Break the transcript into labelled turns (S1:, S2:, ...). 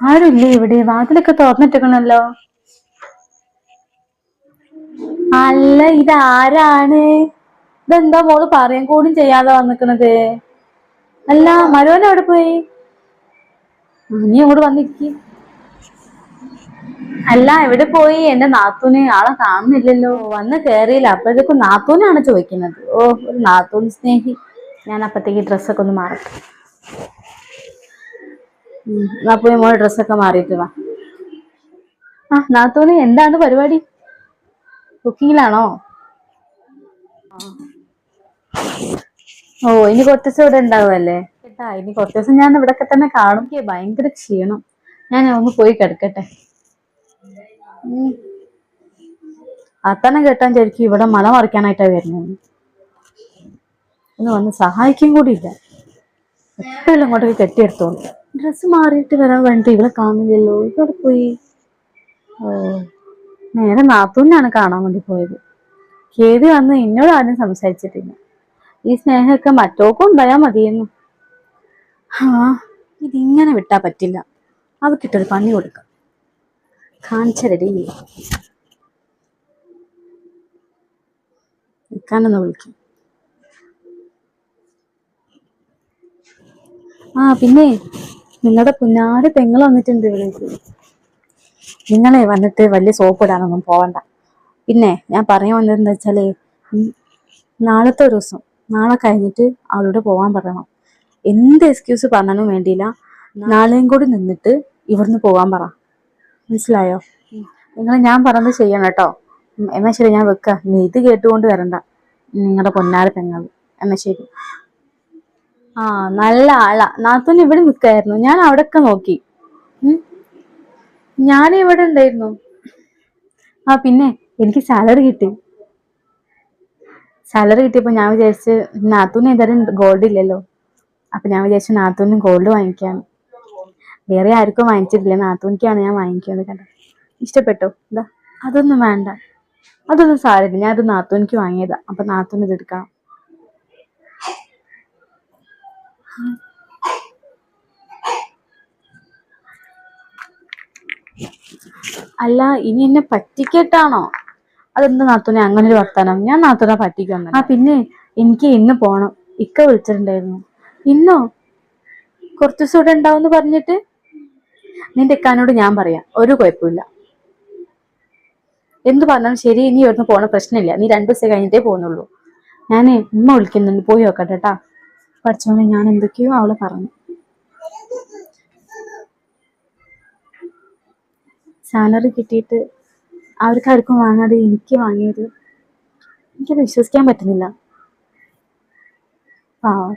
S1: ആരുമില്ലേ ഇവിടെ? വാതിലൊക്കെ തുറന്നിട്ടിക്കണല്ലോ അല്ല ഇതാരാണ്? ഇതെന്താ മോൾ പറയാൻ കൂടി ചെയ്യാതെ വന്നിക്കണത്? അല്ല മരുവൻ എവിടെ പോയി? നീ അങ്ങോട്ട് വന്നിരിക്കി. അല്ല എവിടെ പോയി? എന്റെ നാത്തൂന് ആളെ കാണുന്നില്ലല്ലോ. വന്ന് കേറിയില്ല. അപ്പോഴത്തേക്കും നാത്തൂനാണ് ചോദിക്കുന്നത്. ഓ ഒരു നാത്തൂൻ സ്നേഹി. ഞാൻ അപ്പത്തേക്ക് ഡ്രസ്സൊക്കെ ഒന്ന് മാറട്ടെ. എന്നാ മോളെ ഡ്രസ്സൊക്കെ മാറിയിട്ട് വാ. ആ നാത്തോണി എന്താണ് പരിപാടി? കുക്കിങ്ങിലാണോ ഓ ഇനി കുറച്ച് ദിവസം ഇവിടെ ഉണ്ടാവുമല്ലേ? കേട്ടാ ഇനി കുറച്ച് ദിവസം ഞാൻ ഇവിടൊക്കെ തന്നെ കാണും. ഭയങ്കര ക്ഷീണം. ഞാൻ ഒന്ന് പോയി കിടക്കട്ടെ. അത്തന്നെ കേട്ടാൻ ശരിക്കും ഇവിടെ മല മറിക്കാനായിട്ടാ വരുന്നത്. ഒന്ന് വന്ന് സഹായിക്കും കൂടി ഇല്ല. എപ്പോഴും ഇങ്ങോട്ടേക്ക് കെട്ടിയെടുത്തോളൂ. ഡ്രസ്സ് മാറിയിട്ട് വരാൻ വേണ്ടി ഇവളെ കാണുന്നില്ലല്ലോ. ഇവിടെ പോയി. ഓ നേരെ നാത്തൂനാണ് കാണാൻ വേണ്ടി പോയത്. കേതി വന്ന് എന്നോട് ആരും സംസാരിച്ചിട്ടില്ല. ഈ സ്നേഹമൊക്കെ മറ്റോക്കും ഉണ്ടായാൽ മതിയെന്നു. ആ ഇതിങ്ങനെ വിട്ടാ പറ്റില്ല. അവക്കിട്ടൊരു പണി കൊടുക്കാം. കാണിച്ചരടി. നിൽക്കാനൊന്ന് വിളിക്കും. ആ പിന്നെ നിങ്ങളുടെ പുന്നാര് തെങ്ങൾ വന്നിട്ടുണ്ട് ഇവിടേക്ക് നിങ്ങളെ വന്നിട്ട് വലിയ സോപ്പ് ഇടാനൊന്നും പോവണ്ട. പിന്നെ ഞാൻ പറയാൻ വന്നതെന്ന് വെച്ചാലേ നാളത്തെ ഒരു ദിവസം നാളെ കഴിഞ്ഞിട്ട് അവളോട് പോവാൻ പറയണം. എന്ത് എക്സ്ക്യൂസ് പറഞ്ഞാലും വേണ്ടിയില്ല. നാളെയും കൂടി നിന്നിട്ട് ഇവിടുന്ന് പോവാൻ പറ. മനസ്സിലായോ? നിങ്ങൾ ഞാൻ പറഞ്ഞത് ചെയ്യണം കേട്ടോ. എന്നാ ശരി ഞാൻ വെക്ക. നീ ഇത് കേട്ടുകൊണ്ട് വരണ്ട. നിങ്ങളുടെ പൊന്നാര പെങ്ങൾ എന്നാ ശരി. ആ നല്ല ആളാ. നാത്തൻ ഇവിടെ നിൽക്കായിരുന്നു ഞാൻ അവിടെയൊക്കെ നോക്കി. ഞാൻ ഇവിടെ ഉണ്ടായിരുന്നു. ആ പിന്നെ എനിക്ക് സാലറി കിട്ടി. സാലറി കിട്ടിയപ്പോ ഞാൻ വിചാരിച്ച് നാത്തൂന് ഏതായാലും ഗോൾഡ് ഇല്ലല്ലോ. അപ്പൊ ഞാൻ വിചാരിച്ചു നാത്തൂന് ഗോൾഡ് വാങ്ങിക്കാൻ വേറെ ആർക്കും വാങ്ങിച്ചിട്ടില്ല. നാത്തൂനിക്കാണ് ഞാൻ വാങ്ങിക്കുന്നത് കണ്ടോ? ഇഷ്ടപ്പെട്ടോ? എന്താ അതൊന്നും വേണ്ട. അതൊന്നും സാരമില്ല. ഞാൻ അത് നാത്തൂനിക്ക് വാങ്ങിയതാ. അപ്പൊ നാത്തൂന് ഇത് എടുക്കണം. അല്ല ഇനി എന്നെ പറ്റിക്കട്ടാണോ? അതെന്താ നാത്തൂനെ? അങ്ങനെ ഒരു വർത്താനം. ഞാൻ നാത്തൂനെ പറ്റിക്കാൻ ആ പിന്നെ എനിക്ക് ഇന്ന് പോണം. ഇക്ക വിളിച്ചിട്ടുണ്ടായിരുന്നു. ഇന്നോ? കുറച്ച് ദിവസം ഇവിടെ ഉണ്ടാവും പറഞ്ഞിട്ട് നിന്റെ ഇക്കാനോട് ഞാൻ പറയാം. ഒരു കുഴപ്പമില്ല. എന്ത് പറഞ്ഞാലും ശരി ഇനി ഇവിടുന്ന് പോണ പ്രശ്നമില്ല. നീ രണ്ടു ദിവസം കഴിഞ്ഞിട്ടേ പോകുന്നുള്ളൂ. ഞാൻ ഉമ്മ വിളിക്കുന്നുണ്ട്. പോയി നോക്കട്ടെ കേട്ടാ പഠിച്ചോളെ ഞാൻ എന്തൊക്കെയോ അവളെ പറഞ്ഞു. സാലറി കിട്ടിയിട്ട് അവർക്ക് ആർക്കും വാങ്ങാതെ എനിക്ക് വാങ്ങിയത് എനിക്കത് വിശ്വസിക്കാൻ പറ്റുന്നില്ല. പാവം.